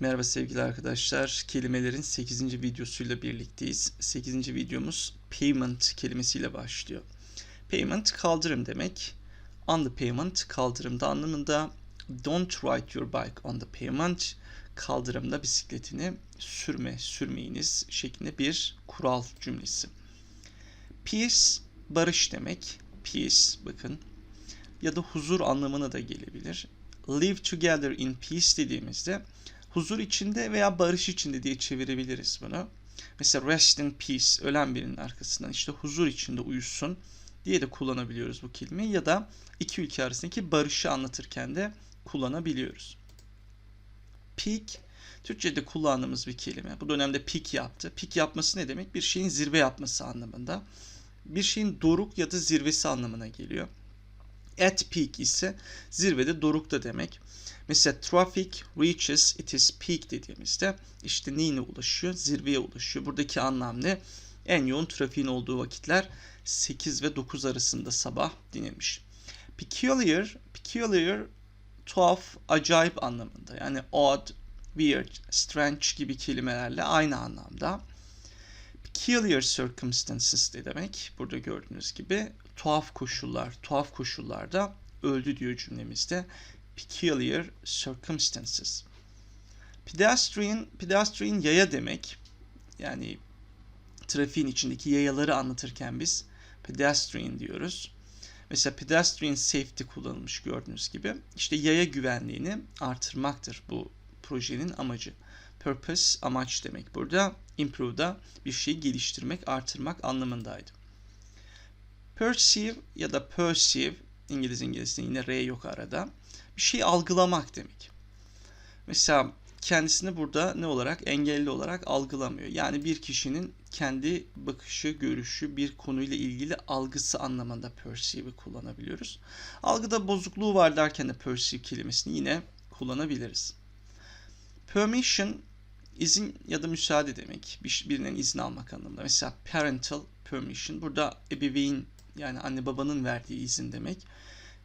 Merhaba sevgili arkadaşlar. Kelimelerin 8. videosuyla birlikteyiz. 8. videomuz payment kelimesiyle başlıyor. Payment kaldırım demek. On the payment kaldırımda anlamında don't ride your bike on the pavement kaldırımda bisikletini sürme, sürmeyiniz şeklinde bir kural cümlesi. Peace barış demek. Peace bakın ya da huzur anlamına da gelebilir. Live together in peace dediğimizde huzur içinde veya barış içinde diye çevirebiliriz bunu. Mesela rest in peace ölen birinin arkasından işte huzur içinde uyusun diye de kullanabiliyoruz bu kelimeyi ya da iki ülke arasındaki barışı anlatırken de kullanabiliyoruz. Peak Türkçe'de kullandığımız bir kelime. Bu dönemde peak yaptı. Peak yapması ne demek? Bir şeyin zirve yapması anlamında. Bir şeyin doruk ya da zirvesi anlamına geliyor. At peak ise zirvede dorukta demek. Mesela traffic reaches it is peak dediğimizde işte neyine ulaşıyor? Zirveye ulaşıyor. Buradaki anlam ne? En yoğun trafiğin olduğu vakitler 8 ve 9 arasında sabah denilmiş. Peculiar, peculiar tuhaf, acayip anlamında. Yani odd, weird, strange gibi kelimelerle aynı anlamda. Peculiar circumstances de demek. Burada gördüğünüz gibi tuhaf koşullar, tuhaf koşullarda öldü diyor cümlemizde. Peculiar circumstances. Pedestrian, pedestrian yaya demek. Yani trafiğin içindeki yayaları anlatırken biz pedestrian diyoruz. Mesela pedestrian safety kullanılmış gördüğünüz gibi. İşte yaya güvenliğini artırmaktır bu projenin amacı. Purpose amaç demek burada. Improve da bir şeyi geliştirmek, artırmak anlamındaydı. Perceive ya da perceive İngiliz İngilizce yine R yok arada. Bir şeyi algılamak demek. Mesela kendisini burada ne olarak engelli olarak algılamıyor. Yani bir kişinin kendi bakışı, görüşü, bir konuyla ilgili algısı anlamında perceive'i kullanabiliyoruz. Algıda bozukluğu var derken de perceive kelimesini yine kullanabiliriz. Permission izin ya da müsaade demek. Bir, birinin izin almak anlamında. Mesela parental permission burada ebeveyn yani anne babanın verdiği izin demek.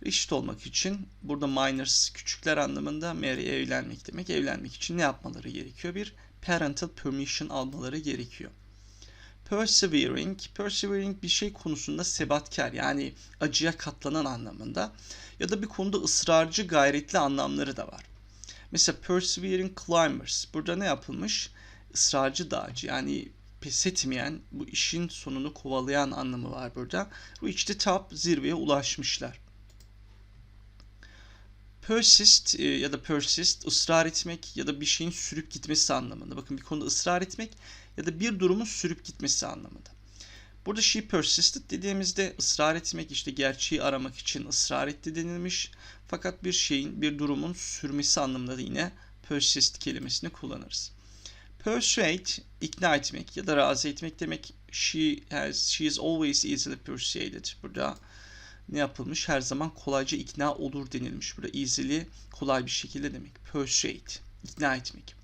Eşit olmak için burada minors küçükler anlamında marry evlenmek demek. Evlenmek için ne yapmaları gerekiyor? Bir parental permission almaları gerekiyor. Persevering, persevering bir şey konusunda sebatkar yani acıya katlanan anlamında ya da bir konuda ısrarcı gayretli anlamları da var. Mesela persevering climbers burada ne yapılmış? Israrcı dağcı yani pes etmeyen, bu işin sonunu kovalayan anlamı var burada. Reach the top, zirveye ulaşmışlar. Persist e, ya da persist ısrar etmek ya da bir şeyin sürüp gitmesi anlamında. Bakın bir konuda ısrar etmek ya da bir durumun sürüp gitmesi anlamında. Burada she persisted dediğimizde ısrar etmek işte gerçeği aramak için ısrar etti denilmiş. Fakat bir şeyin, bir durumun sürmesi anlamında da yine persist kelimesini kullanırız. Persuade, ikna etmek ya da razı etmek demek. She has, she is always easily persuaded. Burada ne yapılmış? Her zaman kolayca ikna olur denilmiş. Burada easily, kolay bir şekilde demek. Persuade, ikna etmek.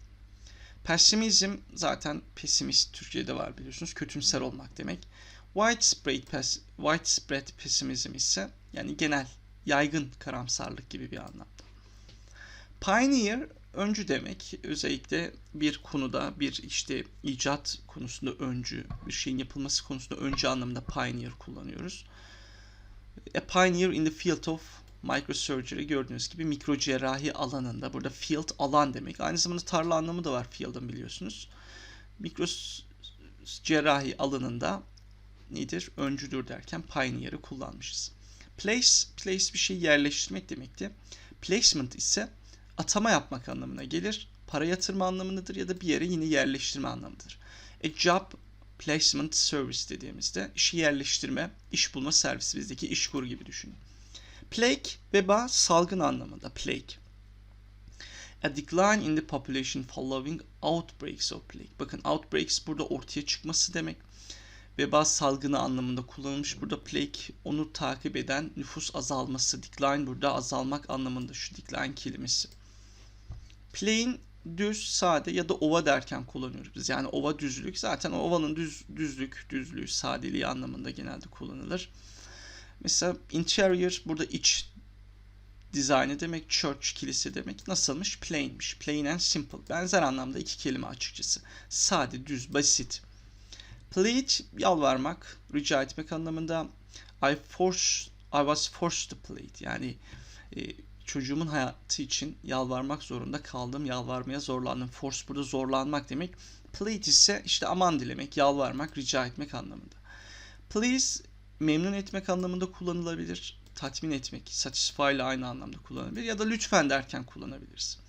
Pesimizm zaten pesimist Türkçe'de var biliyorsunuz. Kötümser olmak demek. Widespread, pes, widespread pesimizm ise yani genel, yaygın karamsarlık gibi bir anlamda. Pioneer öncü demek. Özellikle bir konuda bir işte icat konusunda öncü, bir şeyin yapılması konusunda öncü anlamında pioneer kullanıyoruz. A pioneer in the field of microsurgery gördüğünüz gibi mikro cerrahi alanında. Burada field alan demek. Aynı zamanda tarla anlamı da var field'ın biliyorsunuz. Mikro cerrahi alanında nedir? Öncüdür derken pioneer'ı kullanmışız. Place, place bir şey yerleştirmek demekti. Placement ise atama yapmak anlamına gelir. Para yatırma anlamındadır ya da bir yere yine yerleştirme anlamıdır. A job placement service dediğimizde işi yerleştirme, iş bulma servisi bizdeki iş kuru gibi düşünün. Plague, veba, salgın anlamında plague. A decline in the population following outbreaks of plague. Bakın outbreaks burada ortaya çıkması demek. Veba salgını anlamında kullanılmış. Burada plague onu takip eden nüfus azalması. Decline burada azalmak anlamında şu decline kelimesi. Plain düz, sade ya da ova derken kullanıyoruz biz. Yani ova düzlük zaten ovanın düz, düzlük, düzlüğü, sadeliği anlamında genelde kullanılır. Mesela interior burada iç dizaynı demek, church, kilise demek. Nasılmış? Plain'miş. Plain and simple. Benzer anlamda iki kelime açıkçası. Sade, düz, basit. Plead, yalvarmak, rica etmek anlamında. I force, I was forced to plead. Yani e, çocuğumun hayatı için yalvarmak zorunda kaldım, yalvarmaya zorlandım. Force burada zorlanmak demek. Plead ise işte aman dilemek, yalvarmak, rica etmek anlamında. Please memnun etmek anlamında kullanılabilir. Tatmin etmek, satisfy ile aynı anlamda kullanılabilir. Ya da lütfen derken kullanabiliriz.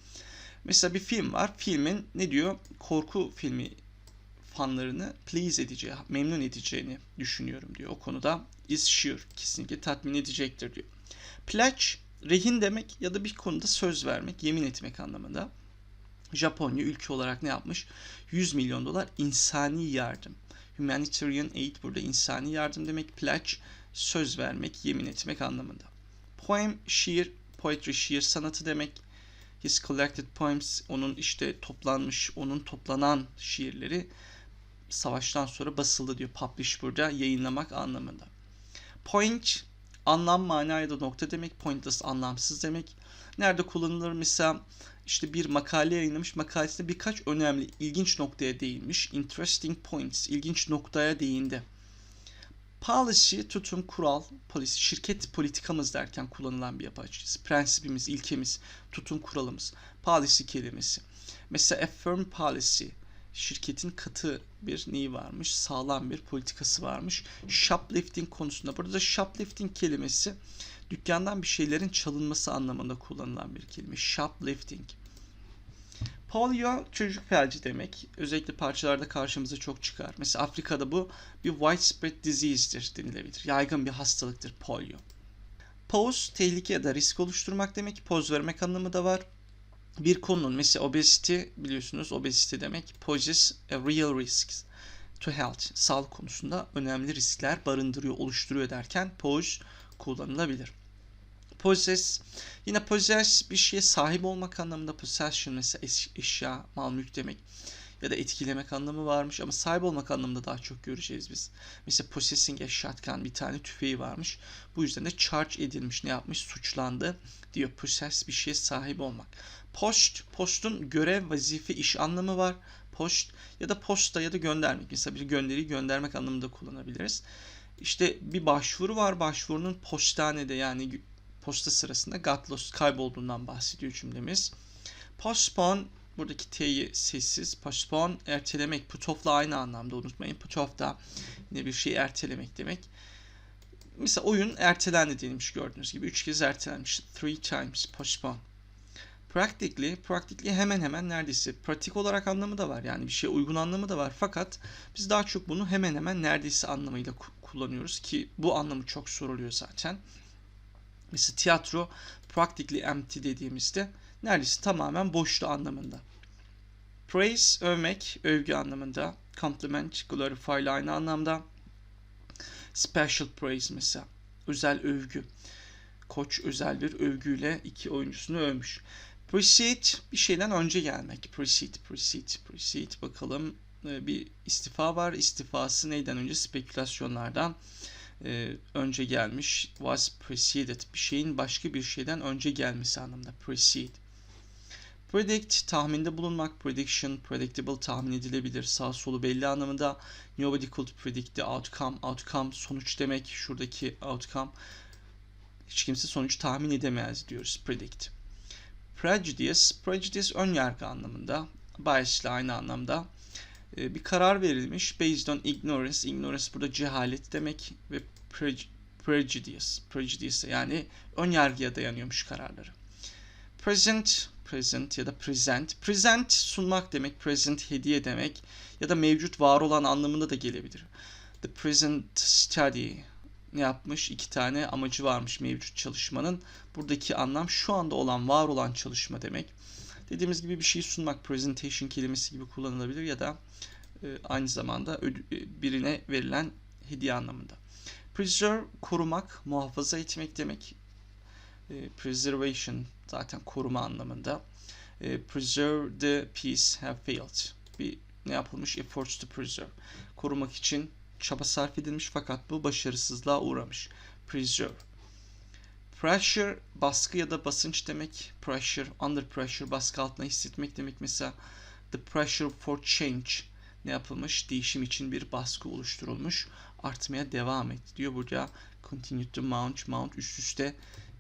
Mesela bir film var. Filmin ne diyor? Korku filmi fanlarını please edeceği, memnun edeceğini düşünüyorum diyor. O konuda is sure, kesinlikle tatmin edecektir diyor. Pledge, rehin demek ya da bir konuda söz vermek, yemin etmek anlamında. Japonya ülke olarak ne yapmış? 100 milyon dolar insani yardım. Humanitarian aid burada insani yardım demek. Pledge söz vermek, yemin etmek anlamında. Poem, şiir, poetry şiir sanatı demek. His collected poems, onun işte toplanmış, onun toplanan şiirleri savaştan sonra basıldı diyor. Publish burada yayınlamak anlamında. Point, anlam, mana ya da nokta demek. Pointless, anlamsız demek. Nerede kullanılır? Mesela işte bir makale yayınlamış. Makalesinde birkaç önemli, ilginç noktaya değinmiş. Interesting points, ilginç noktaya değindi. Policy, tutum, kural, polisi, şirket politikamız derken kullanılan bir yapı açıkçası. Prensibimiz, ilkemiz, tutum kuralımız. Policy kelimesi. Mesela a firm policy, şirketin katı bir neyi varmış, sağlam bir politikası varmış. Shoplifting konusunda. Burada da shoplifting kelimesi dükkandan bir şeylerin çalınması anlamında kullanılan bir kelime. Shoplifting. Polio çocuk felci demek. Özellikle parçalarda karşımıza çok çıkar. Mesela Afrika'da bu bir widespread disease'dir denilebilir. Yaygın bir hastalıktır polio. Pose tehlike ya da risk oluşturmak demek. Poz vermek anlamı da var. Bir konunun mesela obesity biliyorsunuz obesity demek. Poses real risk to health. Sağlık konusunda önemli riskler barındırıyor, oluşturuyor derken pose kullanılabilir. Possess yine possess bir şeye sahip olmak anlamında possession mesela eşya, mal mülk demek ya da etkilemek anlamı varmış ama sahip olmak anlamında daha çok göreceğiz biz. Mesela possessing a shotgun bir tane tüfeği varmış. Bu yüzden de charge edilmiş ne yapmış suçlandı diyor possess bir şeye sahip olmak. Post, postun görev, vazife, iş anlamı var. Post ya da posta ya da göndermek. Mesela bir gönderiyi göndermek anlamında kullanabiliriz. İşte bir başvuru var. Başvurunun postanede yani posta sırasında got lost kaybolduğundan bahsediyor cümlemiz. Postpone buradaki T'yi sessiz. Postpone ertelemek. Put off'la aynı anlamda unutmayın. Put off da yine bir şeyi ertelemek demek. Mesela oyun ertelendi denilmiş gördüğünüz gibi. Üç kez ertelenmiş. Three times postpone. Practically, practically hemen hemen neredeyse pratik olarak anlamı da var. Yani bir şeye uygun anlamı da var. Fakat biz daha çok bunu hemen hemen neredeyse anlamıyla kullanıyoruz ki bu anlamı çok soruluyor zaten. Mesela tiyatro practically empty dediğimizde neredeyse tamamen boştu anlamında. Praise, övmek, övgü anlamında. Compliment, glorify ile aynı anlamda. Special praise mesela. Özel övgü. Koç özel bir övgüyle iki oyuncusunu övmüş. Precede bir şeyden önce gelmek. Precede, precede, precede. Bakalım ee, bir istifa var. İstifası neyden önce? Spekülasyonlardan e, önce gelmiş. Was preceded. Bir şeyin başka bir şeyden önce gelmesi anlamında. Precede. Predict, tahminde bulunmak. Prediction, predictable, tahmin edilebilir. Sağ solu belli anlamında. Nobody could predict the outcome. Outcome, sonuç demek. Şuradaki outcome. Hiç kimse sonuç tahmin edemez diyoruz. Predict. Prejudice, prejudice ön yargı anlamında. Bias ile aynı anlamda. Ee, bir karar verilmiş. Based on ignorance. Ignorance burada cehalet demek ve prejudice. Prejudice yani ön yargıya dayanıyormuş kararları. Present, present ya da present. Present sunmak demek, present hediye demek ya da mevcut var olan anlamında da gelebilir. The present study ne yapmış? İki tane amacı varmış mevcut çalışmanın. Buradaki anlam şu anda olan, var olan çalışma demek. Dediğimiz gibi bir şeyi sunmak presentation kelimesi gibi kullanılabilir ya da e, aynı zamanda e, birine verilen hediye anlamında. Preserve korumak, muhafaza etmek demek. E, preservation zaten koruma anlamında. Preserve the peace have failed. Bir ne yapılmış? Efforts to preserve. Korumak için çaba sarf edilmiş fakat bu başarısızlığa uğramış. Preserve. Pressure baskı ya da basınç demek. Pressure, under pressure baskı altında hissetmek demek. Mesela the pressure for change ne yapılmış? Değişim için bir baskı oluşturulmuş. Artmaya devam et diyor burada. Continue to mount, mount üst üste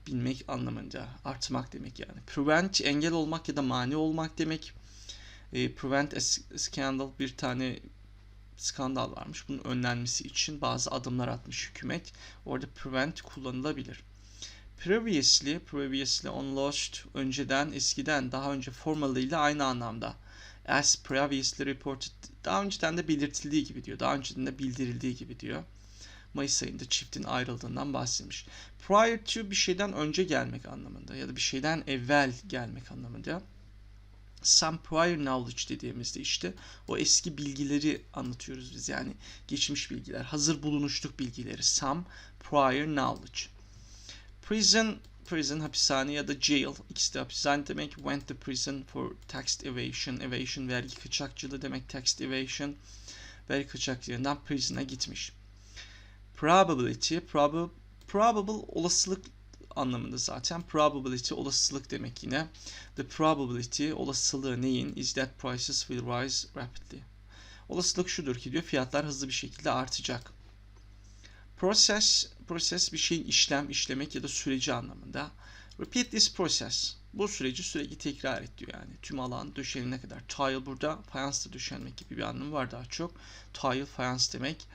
binmek anlamında. Artmak demek yani. Prevent engel olmak ya da mani olmak demek. E, prevent a scandal bir tane skandal varmış. Bunun önlenmesi için bazı adımlar atmış hükümet. Orada prevent kullanılabilir. Previously, previously on önceden, eskiden, daha önce formalı ile aynı anlamda. As previously reported, daha önceden de belirtildiği gibi diyor. Daha önceden de bildirildiği gibi diyor. Mayıs ayında çiftin ayrıldığından bahsetmiş. Prior to bir şeyden önce gelmek anlamında ya da bir şeyden evvel gelmek anlamında. Some prior knowledge dediğimizde işte o eski bilgileri anlatıyoruz biz yani geçmiş bilgiler, hazır bulunuşluk bilgileri. Some prior knowledge. Prison, prison hapishane ya da jail ikisi de hapishane demek. Went to prison for tax evasion, evasion vergi kaçakçılığı demek. Tax evasion vergi kaçakçılığından prison'a gitmiş. Probability, prob probable olasılık anlamında zaten. Probability olasılık demek yine. The probability olasılığı neyin? Is that prices will rise rapidly. Olasılık şudur ki diyor fiyatlar hızlı bir şekilde artacak. Process, process bir şeyin işlem, işlemek ya da süreci anlamında. Repeat this process. Bu süreci sürekli tekrar et diyor yani. Tüm alan döşenene kadar. Tile burada fayansla döşenmek gibi bir anlamı var daha çok. Tile fayans demek.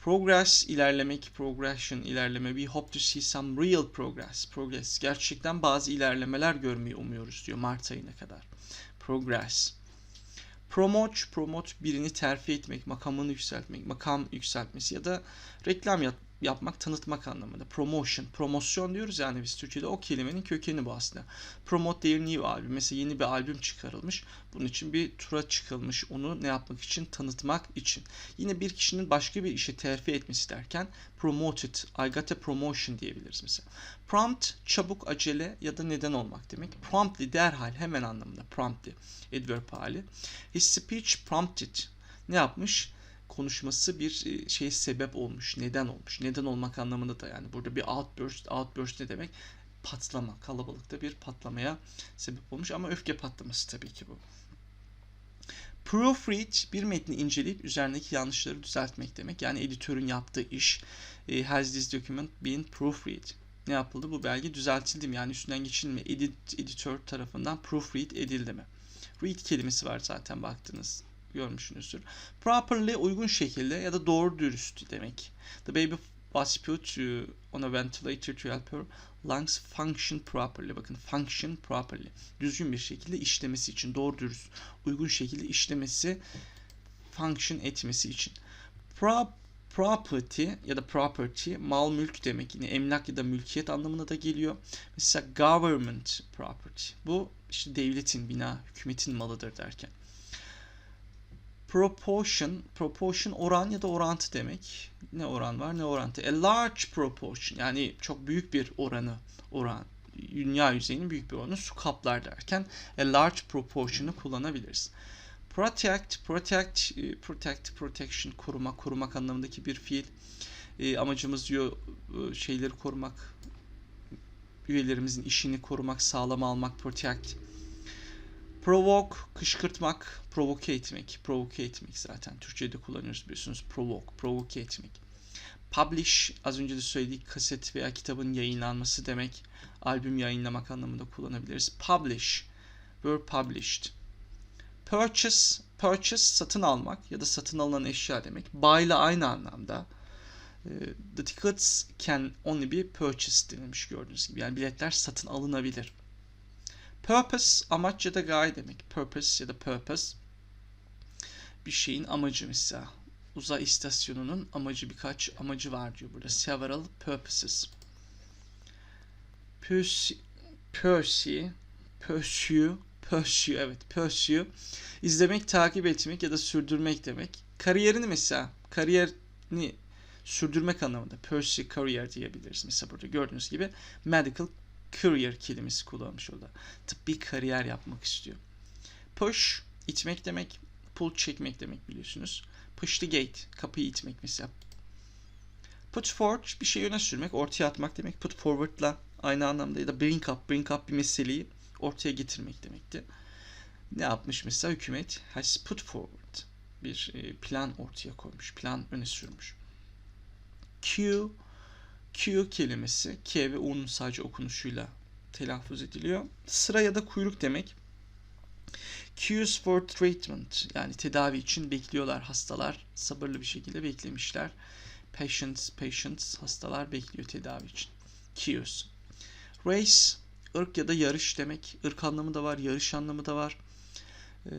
Progress ilerlemek, progression ilerleme. We hope to see some real progress. Progress. Gerçekten bazı ilerlemeler görmeyi umuyoruz diyor Mart ayına kadar. Progress. Promote, promote birini terfi etmek, makamını yükseltmek, makam yükseltmesi ya da reklam yap, yapmak, tanıtmak anlamında. Promotion, promosyon diyoruz yani biz Türkçe'de o kelimenin kökeni bu aslında. Promote their new album. Mesela yeni bir albüm çıkarılmış. Bunun için bir tura çıkılmış. Onu ne yapmak için? Tanıtmak için. Yine bir kişinin başka bir işe terfi etmesi derken promoted, I got a promotion diyebiliriz mesela. Prompt, çabuk, acele ya da neden olmak demek. Promptly, derhal, hemen anlamında. Promptly, adverb hali. His speech prompted. Ne yapmış? Konuşması bir şey sebep olmuş, neden olmuş. Neden olmak anlamında da yani burada bir outburst, outburst ne demek? Patlama, kalabalıkta bir patlamaya sebep olmuş ama öfke patlaması tabii ki bu. Proofread bir metni inceleyip üzerindeki yanlışları düzeltmek demek. Yani editörün yaptığı iş. E, has this document been proofread? Ne yapıldı? Bu belge düzeltildi mi? Yani üstünden geçildi mi? Edit, editör tarafından proofread edildi mi? Read kelimesi var zaten baktınız görmüşsünüzdür. Properly uygun şekilde ya da doğru dürüst demek. The baby was put on a ventilator to help her lungs function properly. Bakın function properly. Düzgün bir şekilde işlemesi için doğru dürüst uygun şekilde işlemesi function etmesi için. Pro property ya da property mal mülk demek yine emlak ya da mülkiyet anlamına da geliyor. Mesela government property. Bu işte devletin bina, hükümetin malıdır derken. Proportion, proportion oran ya da orantı demek. Ne oran var ne orantı. A large proportion yani çok büyük bir oranı, oran. Dünya yüzeyinin büyük bir oranı su kaplar derken a large proportion'ı kullanabiliriz. Protect, protect, protect, protection, koruma, korumak anlamındaki bir fiil. E, amacımız diyor şeyleri korumak, üyelerimizin işini korumak, sağlama almak, protect. Provoke, kışkırtmak, provoke etmek. Provoke etmek zaten. Türkçe'de kullanıyoruz biliyorsunuz. Provoke, provoke etmek. Publish, az önce de söyledik kaset veya kitabın yayınlanması demek. Albüm yayınlamak anlamında kullanabiliriz. Publish, were published. Purchase, purchase satın almak ya da satın alınan eşya demek. Buy ile aynı anlamda. The tickets can only be purchased denilmiş gördüğünüz gibi. Yani biletler satın alınabilir. Purpose amaç ya da gaye demek. Purpose ya da purpose bir şeyin amacı mesela. Uzay istasyonunun amacı birkaç amacı var diyor burada. Several purposes. Pursue, pursue, pursue, evet pursue. İzlemek, takip etmek ya da sürdürmek demek. Kariyerini mesela, kariyerini sürdürmek anlamında pursue career diyebiliriz. Mesela burada gördüğünüz gibi medical career kelimesi kullanmış orada. Tıbbi kariyer yapmak istiyor. Push, itmek demek. Pull, çekmek demek biliyorsunuz. Push the gate, kapıyı itmek mesela. Put forward, bir şey öne sürmek, ortaya atmak demek. Put forward'la aynı anlamda ya da bring up, bring up bir meseleyi ortaya getirmek demekti. Ne yapmış mesela hükümet? Has put forward bir e, plan ortaya koymuş, plan öne sürmüş. Q, Q kelimesi K ve U'nun sadece okunuşuyla telaffuz ediliyor. Sıra ya da kuyruk demek. Queues for treatment yani tedavi için bekliyorlar hastalar. Sabırlı bir şekilde beklemişler. Patients, patients hastalar bekliyor tedavi için. Queues. Race ırk ya da yarış demek. Irk anlamı da var, yarış anlamı da var. Ee,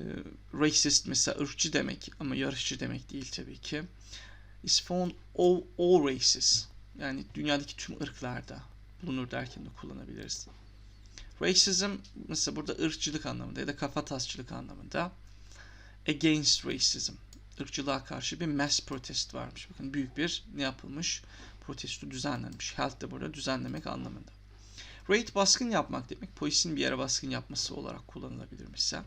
racist mesela ırkçı demek ama yarışçı demek değil tabii ki. Is found all, all races. Yani dünyadaki tüm ırklarda bulunur derken de kullanabiliriz. Racism mesela burada ırkçılık anlamında ya da kafa tasçılık anlamında. Against racism. Irkçılığa karşı bir mass protest varmış. Bakın büyük bir ne yapılmış? Protesto düzenlenmiş. Health de burada düzenlemek anlamında. Raid baskın yapmak demek. Polisin bir yere baskın yapması olarak kullanılabilir mesela.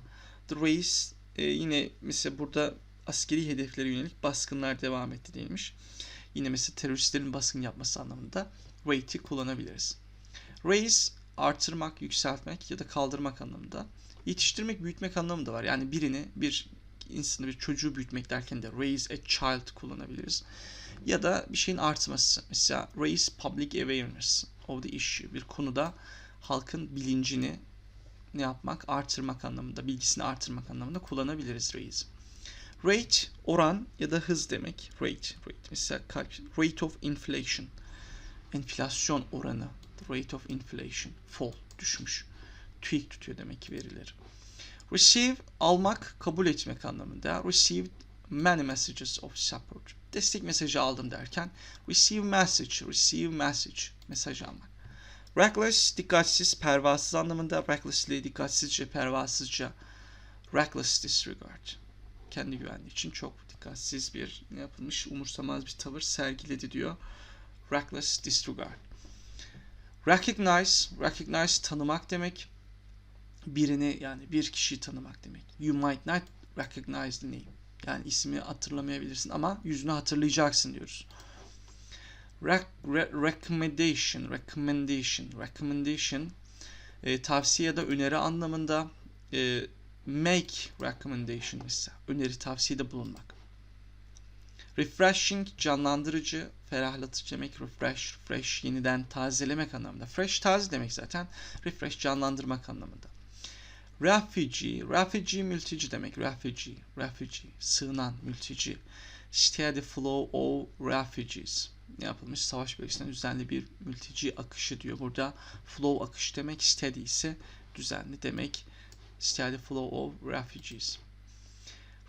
The race e, yine mesela burada askeri hedeflere yönelik baskınlar devam etti değilmiş. Yine mesela teröristlerin baskın yapması anlamında raid'i kullanabiliriz. Raise artırmak, yükseltmek ya da kaldırmak anlamında. Yetiştirmek, büyütmek anlamında var. Yani birini, bir insanı, bir çocuğu büyütmek derken de raise a child kullanabiliriz. Ya da bir şeyin artması. Mesela raise public awareness of the issue. Bir konuda halkın bilincini ne yapmak? Artırmak anlamında, bilgisini artırmak anlamında kullanabiliriz raise. Rate, oran ya da hız demek. Rate, rate. Mesela rate of inflation. Enflasyon oranı rate of inflation fall düşmüş. TÜİK tutuyor demek ki verileri. Receive almak, kabul etmek anlamında. Received many messages of support. Destek mesajı aldım derken receive message, receive message mesaj almak. Reckless dikkatsiz, pervasız anlamında. Recklessly dikkatsizce, pervasızca. Reckless disregard. Kendi güvenliği için çok dikkatsiz bir ne yapılmış, umursamaz bir tavır sergiledi diyor. Reckless disregard. Recognize, recognize tanımak demek. Birini yani bir kişiyi tanımak demek. You might not recognize the name. Yani ismi hatırlamayabilirsin ama yüzünü hatırlayacaksın diyoruz. Re, re, recommendation, recommendation, recommendation e, tavsiye ya da öneri anlamında e, make recommendation mesela öneri tavsiyede bulunmak. Refreshing canlandırıcı, ferahlatıcı demek. Refresh, fresh yeniden tazelemek anlamında. Fresh taze demek zaten. Refresh canlandırmak anlamında. Refugee, refugee mülteci demek. Refugee, refugee, sığınan, mülteci. Steady flow of refugees. Ne yapılmış? Savaş bölgesinden düzenli bir mülteci akışı diyor. Burada flow akış demek. Steady ise düzenli demek. Steady flow of refugees.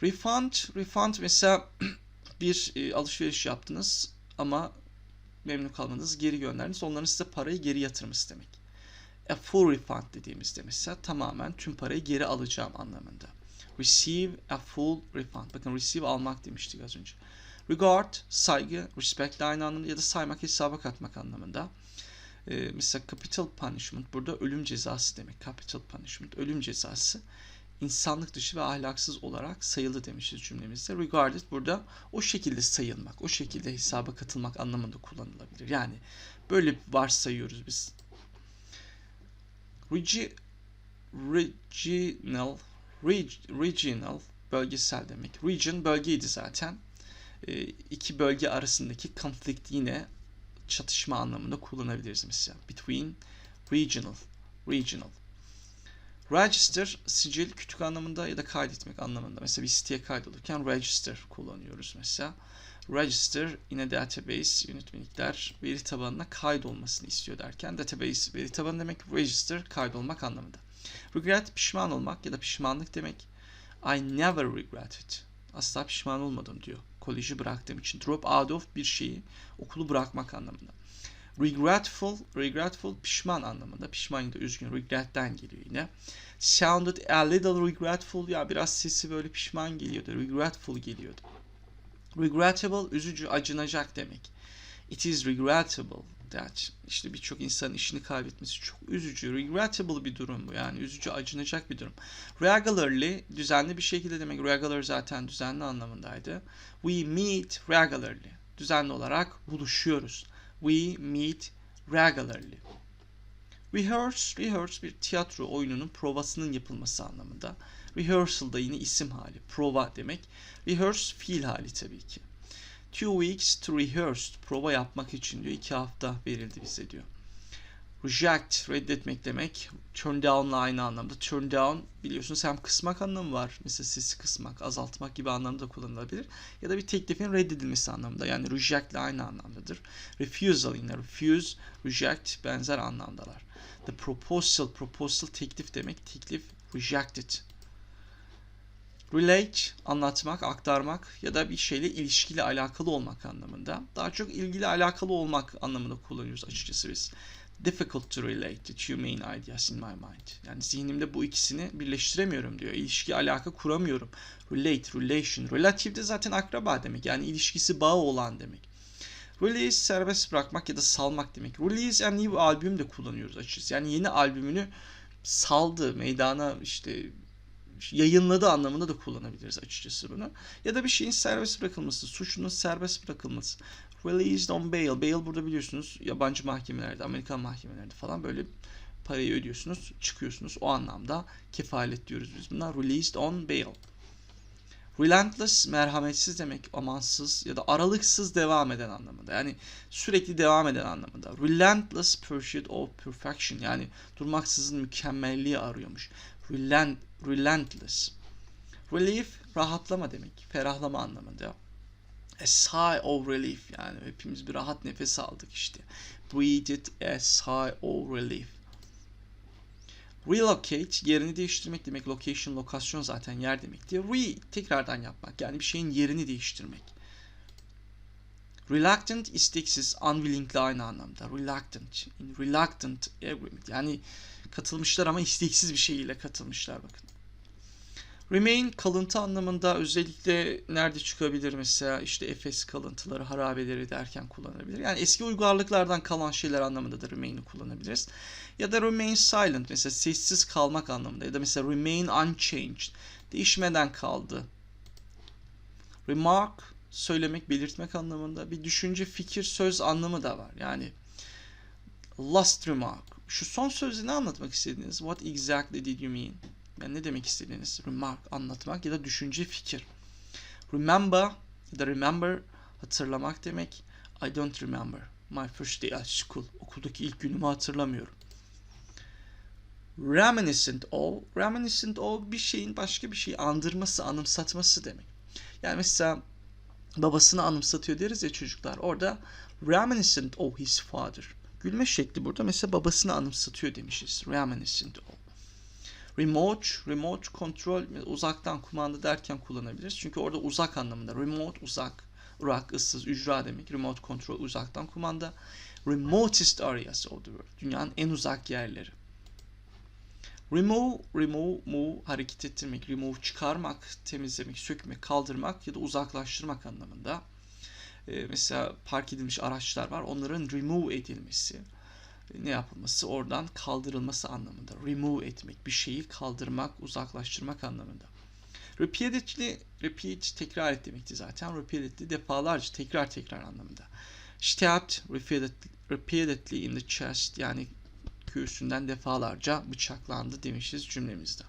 Refund, refund mesela bir e, alışveriş yaptınız ama memnun kalmadınız, geri gönderdiniz. Onların size parayı geri yatırması demek. A full refund dediğimizde mesela tamamen tüm parayı geri alacağım anlamında. Receive a full refund. Bakın receive almak demiştik az önce. Regard, saygı, respect aynı anlamda ya da saymak, hesaba katmak anlamında. Ee, mesela capital punishment burada ölüm cezası demek. Capital punishment ölüm cezası insanlık dışı ve ahlaksız olarak sayıldı demişiz cümlemizde. Regarded burada o şekilde sayılmak, o şekilde hesaba katılmak anlamında kullanılabilir. Yani böyle varsayıyoruz biz. Regi, regional, reg, regional bölgesel demek. Region bölgeydi zaten. E, iki bölge arasındaki conflict yine çatışma anlamında kullanabiliriz mesela. Between regional, regional. Register sicil kütük anlamında ya da kaydetmek anlamında. Mesela bir siteye kaydolurken register kullanıyoruz mesela. Register yine database yönetmelikler veri tabanına kaydolmasını istiyor derken database veri tabanı demek register kaydolmak anlamında. Regret pişman olmak ya da pişmanlık demek. I never regretted. Asla pişman olmadım diyor. Koleji bıraktığım için. Drop out of bir şeyi okulu bırakmak anlamında. Regretful, regretful pişman anlamında. Pişman ya da üzgün. Regret'ten geliyor yine. Sounded a little regretful. Ya biraz sesi böyle pişman geliyordu. Regretful geliyordu. Regrettable, üzücü, acınacak demek. It is regrettable that. İşte birçok insanın işini kaybetmesi çok üzücü. Regrettable bir durum bu. Yani üzücü, acınacak bir durum. Regularly, düzenli bir şekilde demek. Regular zaten düzenli anlamındaydı. We meet regularly. Düzenli olarak buluşuyoruz. We meet regularly. Rehearse, rehearse bir tiyatro oyununun provasının yapılması anlamında. Rehearsal da yine isim hali, prova demek. Rehearse fiil hali tabii ki. Two weeks to rehearse, prova yapmak için diyor. iki hafta verildi bize diyor. Reject, reddetmek demek. Turn down'la aynı anlamda. Turn down biliyorsunuz hem kısmak anlamı var. Mesela sesi kısmak, azaltmak gibi anlamda kullanılabilir. Ya da bir teklifin reddedilmesi anlamında. Yani reject ile aynı anlamdadır. Refusal yine refuse, reject benzer anlamdalar. The proposal, proposal teklif demek. Teklif rejected. Relate, anlatmak, aktarmak ya da bir şeyle ilişkili alakalı olmak anlamında. Daha çok ilgili alakalı olmak anlamında kullanıyoruz açıkçası biz. Difficult to relate the two main ideas in my mind. Yani zihnimde bu ikisini birleştiremiyorum diyor. İlişki alaka kuramıyorum. Relate, relation. Relative de zaten akraba demek. Yani ilişkisi bağı olan demek. Release serbest bırakmak ya da salmak demek. Release and new albüm de kullanıyoruz açıkçası. Yani yeni albümünü saldı, meydana işte yayınladı anlamında da kullanabiliriz açıkçası bunu. Ya da bir şeyin serbest bırakılması, suçlunun serbest bırakılması. Released on bail. Bail burada biliyorsunuz yabancı mahkemelerde, Amerikan mahkemelerde falan böyle parayı ödüyorsunuz, çıkıyorsunuz. O anlamda kefalet diyoruz biz buna. Released on bail. Relentless merhametsiz demek amansız ya da aralıksız devam eden anlamında. Yani sürekli devam eden anlamında. Relentless pursuit of perfection yani durmaksızın mükemmelliği arıyormuş. Relent, relentless. Relief rahatlama demek. Ferahlama anlamında. A sigh of relief yani hepimiz bir rahat nefes aldık işte. Breathed a sigh of relief. Relocate yerini değiştirmek demek. Location, lokasyon zaten yer demekti. Re tekrardan yapmak yani bir şeyin yerini değiştirmek. Reluctant isteksiz, unwilling aynı anlamda. Reluctant, reluctant agreement yani katılmışlar ama isteksiz bir şeyle katılmışlar bakın. Remain kalıntı anlamında özellikle nerede çıkabilir mesela işte Efes kalıntıları, harabeleri derken kullanılabilir. Yani eski uygarlıklardan kalan şeyler anlamında da remain'i kullanabiliriz. Ya da remain silent mesela sessiz kalmak anlamında ya da mesela remain unchanged değişmeden kaldı. Remark söylemek, belirtmek anlamında bir düşünce, fikir, söz anlamı da var. Yani last remark. Şu son sözü ne anlatmak istediniz? What exactly did you mean? Yani ne demek istediğiniz? Remark, anlatmak ya da düşünce, fikir. Remember ya da remember hatırlamak demek. I don't remember. My first day at school. Okuldaki ilk günümü hatırlamıyorum. Reminiscent of. Reminiscent of bir şeyin başka bir şeyi andırması, anımsatması demek. Yani mesela babasını anımsatıyor deriz ya çocuklar. Orada reminiscent of his father. Gülme şekli burada mesela babasını anımsatıyor demişiz. Reminiscent of. Remote, remote control uzaktan kumanda derken kullanabiliriz. Çünkü orada uzak anlamında. Remote uzak, Irak, ıssız, ücra demek. Remote control uzaktan kumanda. Remotest areas of the world. Dünyanın en uzak yerleri. Remove, remove, move hareket ettirmek, remove çıkarmak, temizlemek, sökmek, kaldırmak ya da uzaklaştırmak anlamında. Ee, mesela park edilmiş araçlar var. Onların remove edilmesi ne yapılması oradan kaldırılması anlamında. Remove etmek, bir şeyi kaldırmak, uzaklaştırmak anlamında. Repeatedly, repeat tekrar et demekti zaten. Repeatedly defalarca, tekrar tekrar anlamında. Stabbed repeatedly, repeatedly in the chest yani göğsünden defalarca bıçaklandı demişiz cümlemizde.